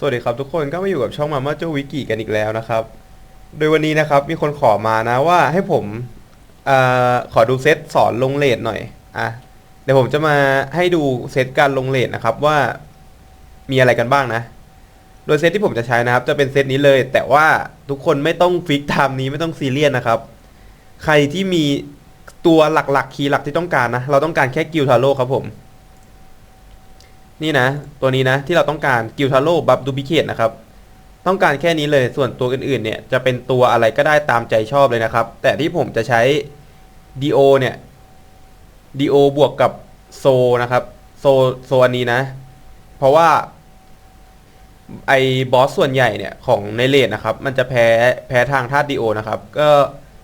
สวัสดีครับทุกคนก็มาอยู่กับช่องมาม่าโจวิกิกันอีกแล้วนะครับ โดยวันนี้นะครับมีคนขอมานะว่าให้ผมออขอดูเซตสอนลงเลทหน่อยอะเดี๋ยวผมจะมาให้ดูเซตการลงเลทนะครับว่ามีอะไรกันบ้างนะ โดยเซตที่ผมจะใช้นะครับ จะเป็นเซตนี้เลย แต่ว่าทุกคนไม่ต้องฟิกไทม์นี้ไม่ต้องซีเรียสนะครับ ใครที่มีตัวหลักๆ คีย์หลักที่ต้องการนะ เราต้องการแค่กิลทาโร่ครับผม นี่นะ ตัวนี้นะที่เราต้องการกิลทาโร่บัฟดูบิเคตนะครับ ต้องการแค่นี้เลยส่วนตัวอื่นๆเนี่ยจะเป็นตัวอะไรก็ได้ตามใจชอบเลยนะครับ แต่ที่ผมจะใช้ดีโอเนี่ยดีโอบวกกับโซนะครับโซโซอันนี้นะ เพราะว่าไอ้บอสส่วนใหญ่เนี่ยของในเลดนะครับ มันจะแพ้แพ้ทางธาตุดีโอนะครับ ก็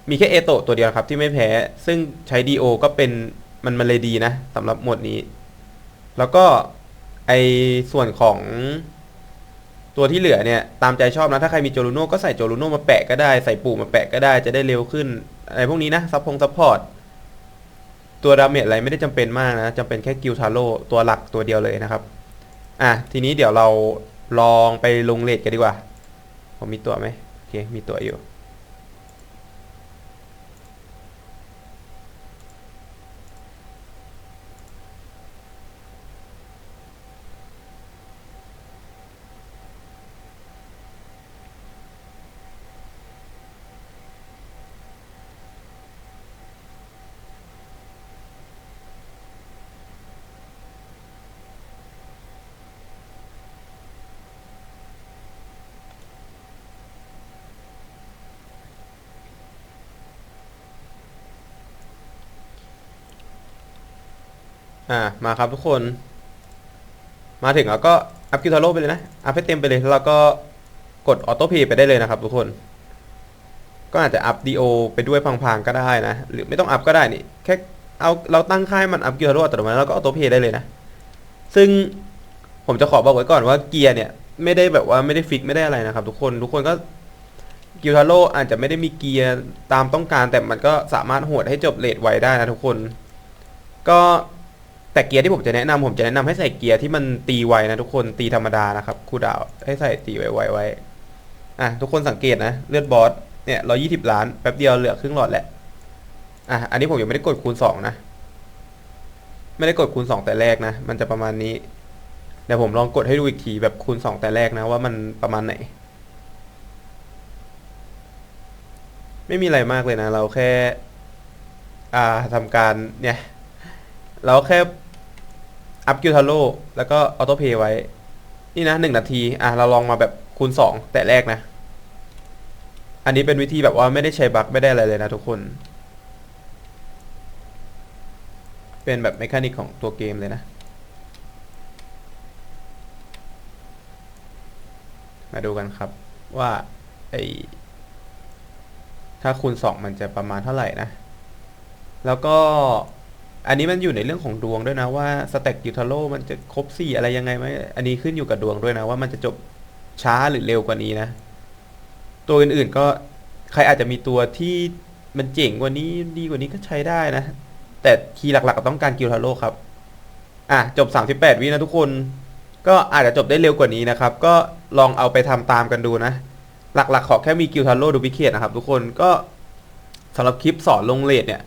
มีแค่เอโตตัวเดียวครับที่ไม่แพ้ ซึ่งใช้ดีโอก็เป็นมันมันเลยดีนะสำหรับหมวดนี้ แล้วก็ ไอส่วนของตัวที่เหลือเนี่ย ตามใจชอบนะ ถ้าใครมีโจลูโน่ก็ใส่โจลูโน่มาแปะก็ได้ ใส่ปู่มาแปะก็ได้จะได้เร็วขึ้น อะไรพวกนี้นะ ซับพงซัพพอร์ต ตัวดาเมจอะไรไม่ได้จำเป็นมากนะจำเป็นแค่กิลทาโร่ตัวหลักตัวเดียวเลยนะครับ อะ ทีนี้เดี๋ยวเราลองไปลงเลทกันดีกว่า ผมมีตัวไหมโอเค มีตัวอยู่ อ่ามาครับทุกคน มาถึงแล้วก็อัพกิทาโร่ไปเลยนะ อัพให้เต็มไปเลย แล้วก็กดออโต้พย์ไปได้เลยนะครับทุกคน ก็อาจจะอัพดีโอไปด้วยพังๆก็ได้นะ หรือไม่ต้องอัพก็ได้นี่ แค่เอาเราตั้งค่ายมันอัพกิทาโร่อัตโนมัติแล้วก็ออโต้พย์ได้เลยนะ ซึ่งผมจะขอบอกไว้ก่อนว่าเกียร์เนี่ย ไม่ได้แบบว่าไม่ได้ฟิกไม่ได้อะไรนะครับ ทุกคน ทุกคนก็กิทาโร่อาจจะไม่ได้มีเกียร์ตามต้องการ แต่มันก็สามารถโหดให้จบเลทไวได้นะทุกคน ก็ แต่เกียร์ที่ผมจะแนะนำผมจะแนะนำให้ใส่เกียร์ที่มันตีไวนะทุกคนตีธรรมดานะครับคูดาวให้ใส่ตีไวๆไว้อะทุกคนสังเกตนะเลือดบอสเนี่ยร้อยี่สิบล้านแป๊บเดียวเหลือครึ่งหลอดแหละอะอันนี้ผมยังไม่ได้กดคูณสองนะ ไม่ได้กดคูณสองแต่แรกนะ มันจะประมาณนี้เดี๋ยวผมลองกดให้ดูอีกทีแบบคูณสองแต่แรกนะว่ามันประมาณไหน ไม่มีอะไรมากเลยนะ เราแค่ อ่าทำการเนี่ย เราแค่ อัพกิลทาโร่แล้วก็ออโต้เพย์ไว้ นี่นะหนึ่งนาที อะ เราลองมาแบบคูณสองแต่แรกนะ อันนี้เป็นวิธีแบบว่าไม่ได้ใช้บั๊กไม่ได้อะไรเลยนะทุกคน เป็นแบบเมคานิกของตัวเกมเลยนะ มาดูกันครับว่าไอถ้าคูณสองมันจะประมาณเท่าไหร่นะ แล้วก็ อันนี้มันอยู่ในเรื่องของดวงด้วยนะว่าสแต็กกิลทาโร่มันจะครบสี่อะไรยังไงไหมอันนี้ขึ้นอยู่กับดวงด้วยนะว่ามันจะจบช้าหรือเร็วกว่านี้นะ ตัวอื่นๆก็ใครอาจจะมีตัวที่มันเจ๋งกว่านี้ดีกว่านี้ก็ใช้ได้นะ แต่คีย์หลักๆต้องการกิลทาโร่ครับ อะจบ 38 วินะทุกคน ก็อาจจะจบได้เร็วกว่านี้นะครับ ก็ลองเอาไปทำตามกันดูนะ หลักๆ ขอแค่มีกิลทาโร่ดูพิเคทนะครับ ทุกคนก็สำหรับคลิปสอนลงเลทเนี่ย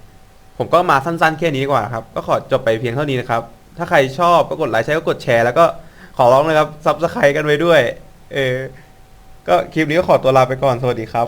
ผมก็มาสั้นๆแค่นี้ดีกว่าครับ ก็ขอจบไปเพียงเท่านี้นะครับ ถ้าใครชอบก็กดไลค์ใช้ก็กดแชร์แล้วก็ขอร้องเลยครับซับสไครต์กันไว้ด้วย เออ ก็คลิปนี้ก็ขอตัวลาไปก่อน สวัสดีครับ